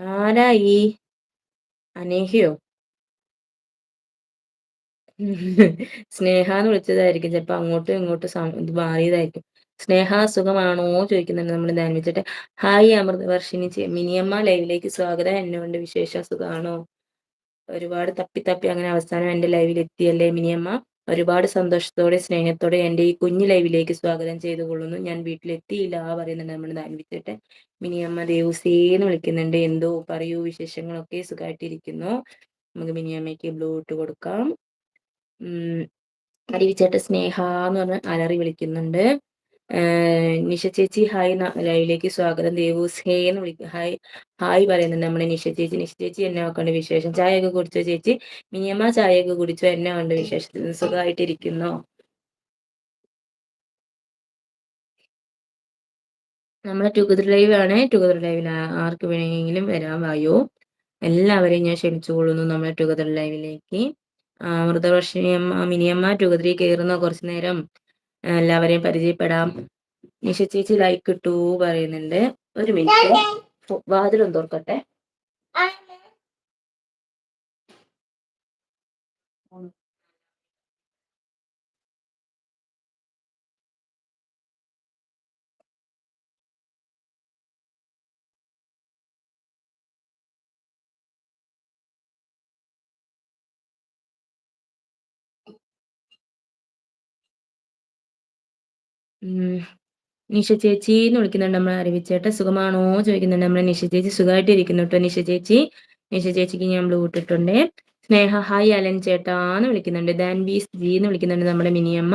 ആരായി അനേഹയോ സ്നേഹാന്ന് വിളിച്ചതായിരിക്കും. ചിലപ്പോ അങ്ങോട്ടും ഇങ്ങോട്ടും ഇത് മാറിയതായിരിക്കും. സ്നേഹ സുഖമാണോ ചോദിക്കുന്നുണ്ട് നമ്മൾ ധ്യാനിച്ചിട്ട്. ഹായ് അമൃത വർഷിനി മിനിയമ്മ ലൈവിലേക്ക് സ്വാഗതം. എന്നുണ്ട് വിശേഷ സുഖമാണോ ഒരുപാട് തപ്പി തപ്പി അങ്ങനെ അവസാനം എന്റെ ലൈവിൽ എത്തിയല്ലേ മിനിയമ്മ? ഒരുപാട് സന്തോഷത്തോടെ സ്നേഹത്തോടെ എന്റെ ഈ കുഞ്ഞു ലൈവിലേക്ക് സ്വാഗതം ചെയ്തു കൊള്ളുന്നു ഞാൻ വീട്ടിലെത്തിയില്ല പറയുന്നുണ്ട് നമ്മൾ ധാൻവിച്ചിട്ട് മിനിയമ്മ ദേവുസേന്ന് വിളിക്കുന്നുണ്ട്. എന്തോ പറയൂ വിശേഷങ്ങളൊക്കെ സുഖമായിട്ടിരിക്കുന്നു നമുക്ക് മിനിയമ്മയ്ക്ക് ബ്ലൂ ഇട്ട് കൊടുക്കാം. ഉം അരുവിച്ചേട്ട സ്നേഹ എന്ന് പറഞ്ഞ് അലറി വിളിക്കുന്നുണ്ട്. നിഷ ചേച്ചി ഹായ് ലൈവിലേക്ക് സ്വാഗതം. ദേവൂസ് എന്ന് വിളിക്കും ഹായ് ഹായ് പറയുന്നുണ്ട് നമ്മുടെ നിഷ ചേച്ചി. നിഷ ചേച്ചി എന്നെ നോക്കേണ്ട വിശേഷം. ചായയൊക്കെ കുടിച്ചോ ചേച്ചി? മിനിയമ്മ ചായയൊക്കെ കുടിച്ചോ? എന്നെ കൊണ്ട് വിശേഷത്തിൽ സുഖമായിട്ടിരിക്കുന്നോ നമ്മളെ ടുഗദർ ലൈവ് ആണ്. ടുഗദർ ലൈവിൽ ആർക്ക് വേണമെങ്കിലും വരാൻ വായോ. എല്ലാവരെയും ഞാൻ ക്ഷണിച്ചുകൊള്ളുന്നു നമ്മളെ ടുഗദർ ലൈവിലേക്ക് അമൃതവർഷിണിയമ്മ മിനിയമ്മ ടുഗദറി കയറുന്ന കുറച്ചു നേരം എല്ലാവരെയും പരിചയപ്പെടാം. നിഷ ചേച്ചി ലൈക്ക് ഇട്ടു പറയുന്നുണ്ട്. ഒരു മിനിറ്റ് വാതിലൊന്ന് തുറക്കട്ടെ. നിഷ ചേച്ചി എന്ന് വിളിക്കുന്നുണ്ട് നമ്മളെ അറിവിച്ചേട്ട സുഖമാണോ ചോദിക്കുന്നുണ്ട് നമ്മളെ നിഷ ചേച്ചി. സുഖമായിട്ട് ഇരിക്കുന്നു കേട്ടോ നിഷ ചേച്ചി. നിഷ ചേച്ചിക്ക് ഞാൻ ബ്ലൂ ഇട്ടിട്ടുണ്ട് സ്നേഹ ഹായ് അലൻ ചേട്ടാ എന്ന് വിളിക്കുന്നുണ്ട്. ദാൻബീസ് ജി എന്ന് വിളിക്കുന്നുണ്ട് നമ്മുടെ മിനിയമ്മ.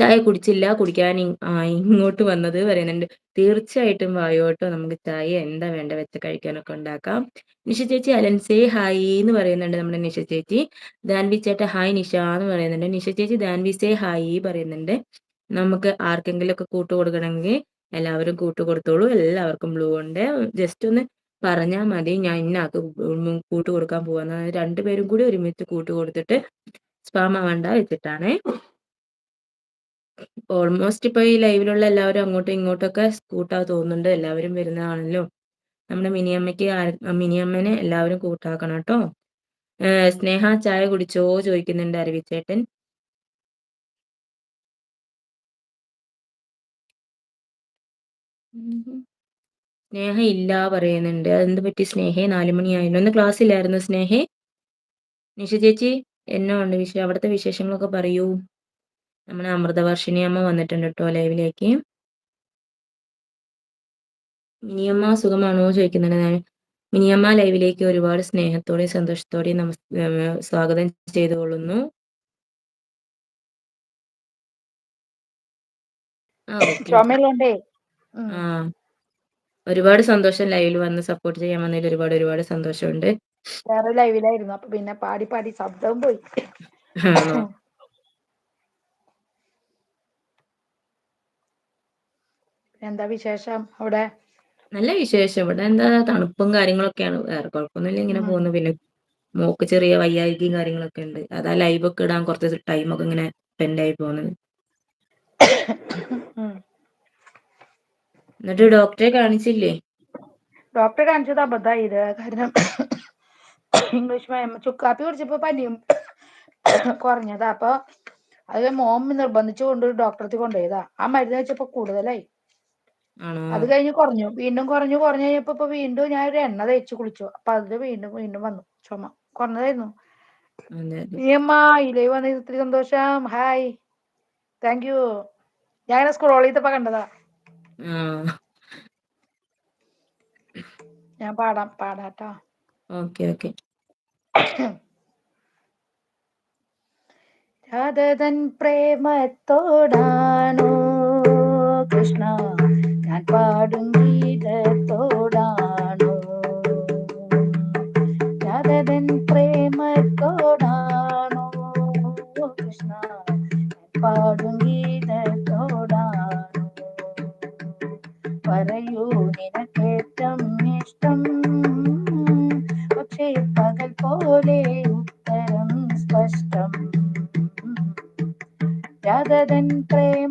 ചായ കുടിച്ചില്ല കുടിക്കാൻ ഇങ്ങോട്ട് വന്നത് പറയുന്നുണ്ട്. തീർച്ചയായിട്ടും വായോട്ടോ നമുക്ക് ചായ എന്താ വേണ്ട വെച്ച കഴിക്കാനൊക്കെ ഉണ്ടാക്കാം. നിഷ ചേച്ചി അലൻ സേ ഹായ് എന്ന് പറയുന്നുണ്ട് നമ്മുടെ നിഷ ചേച്ചി. ദാൻവി ചേട്ട ഹായ് നിഷ എന്ന് പറയുന്നുണ്ട്. നിഷ ചേച്ചി ദാൻവി സേ ഹായ് പറയുന്നുണ്ട്. നമുക്ക് ആർക്കെങ്കിലും ഒക്കെ കൂട്ട് കൊടുക്കണമെങ്കിൽ എല്ലാവരും കൂട്ട് കൊടുത്തോളൂ. എല്ലാവർക്കും ബ്ലൂ ഉണ്ട്. ജസ്റ്റ് ഒന്ന് പറഞ്ഞാൽ മതി. ഞാൻ ഇന്നാക്ക് കൂട്ട് കൊടുക്കാൻ പോവാന്ന്. രണ്ടുപേരും കൂടി ഒരുമിച്ച് കൂട്ട് കൊടുത്തിട്ട് സ്പാം ആവണ്ട വെച്ചിട്ടാണ്. ഓൾമോസ്റ്റ് ഇപ്പൊ ഈ ലൈവിലുള്ള എല്ലാവരും അങ്ങോട്ടും ഇങ്ങോട്ടൊക്കെ കൂട്ടാ തോന്നുന്നുണ്ട്. എല്ലാവരും വരുന്നതാണല്ലോ. നമ്മുടെ മിനിയമ്മയ്ക്ക് മിനിയമ്മനെ എല്ലാവരും കൂട്ടാക്കണം കേട്ടോ. സ്നേഹ ചായ കുടിച്ചോ ചോദിക്കുന്നുണ്ട് അരവിച്ചേട്ടൻ. സ്നേഹ ഇല്ല പറയുന്നുണ്ട്. അതെന്ത് പറ്റി സ്നേഹേ? നാലുമണിയായിരുന്നു ഒന്ന് ക്ലാസ് ഇല്ലായിരുന്നു സ്നേഹേ? നിഷ ചേച്ചി എന്നോ ഉണ്ട് വിഷയം അവിടുത്തെ വിശേഷങ്ങളൊക്കെ പറയൂ. നമ്മുടെ അമൃതവർഷിണി അമ്മ വന്നിട്ടുണ്ട് കേട്ടോ ലൈവിലേക്ക് മിനിയമ്മ സുഖമാണോ ചോദിക്കുന്നുണ്ട്. ഞാൻ മിനിയമ്മ ലൈവിലേക്ക് ഒരുപാട് സ്നേഹത്തോടെയും സന്തോഷത്തോടെയും നമസ് സ്വാഗതം ചെയ്തുകൊള്ളുന്നു. ആ ഓക്കെ ആ. ഒരുപാട് സന്തോഷം ലൈവിൽ വന്ന് സപ്പോർട്ട് ചെയ്യാൻ വന്നതിൽ ഒരുപാട് ഒരുപാട് സന്തോഷമുണ്ട്. വേറെ ലൈവിലായിരുന്നു. അപ്പൊ പിന്നെ പാടി പാടി ശബ്ദവും പോയി. എന്താ വിശേഷം അവിടെ? നല്ല വിശേഷം. ഇവിടെ എന്താ തണുപ്പും കാര്യങ്ങളൊക്കെയാണ്. വേറെ കുഴപ്പമൊന്നുമില്ല. ഇങ്ങനെ പോകുന്നു. പിന്നെ മോക്ക് ചെറിയ വയ്യായികയും കാര്യങ്ങളൊക്കെ ഉണ്ട്. അതാ ലൈവ് ഒക്കെ ഇടാൻ കുറച്ച് ടൈമൊക്കെ ഇങ്ങനെ സ്പെൻഡ് ആയി പോകുന്നത്. എന്നിട്ട് ഡോക്ടറെ കാണിച്ചില്ലേ? ഡോക്ടറെ കാണിച്ചത് അബദ്ധമായത് കാരണം ഇംഗ്ലീഷ് ചുക്കാപ്പി കുടിച്ചപ്പോ പനിയും കുറഞ്ഞതാ. അപ്പൊ അത് മോം നിർബന്ധിച്ചു കൊണ്ട് ഡോക്ടറത്തിൽ കൊണ്ടുപോയതാ. ആ മരുന്ന് വെച്ചപ്പോ കൂടുതലായി. അത് കഴിഞ്ഞ് കുറഞ്ഞു. വീണ്ടും കുറഞ്ഞു കുറഞ്ഞു കഴിഞ്ഞപ്പോ ഇപ്പൊ വീണ്ടും ഞാൻ ഒരു എണ്ണ തേച്ച് കുളിച്ചു അപ്പൊ അതിൽ വീണ്ടും വീണ്ടും വന്നു. ചുമ. കുറഞ്ഞതായിരുന്നു. നീയമ്മ ഇലേ വന്ന ഇത്തിരി സന്തോഷം. ഹായ് താങ്ക് യു ഞാൻ സ്ക്രോൾ ചെയ്തപ്പോ കണ്ടതാ. ഞാൻ പാടാം പാടാട്ടോ. Okay okay. രാധതൻ പ്രേമത്തോടാണോ കൃഷ്ണ? ഞാൻ പാടും പറയൂ നിനക്കേറ്റം ഇഷ്ടം. പക്ഷേ പകൽ പോലെ ഉത്തരം സ്പഷ്ടം. രാധതൻ പ്രേ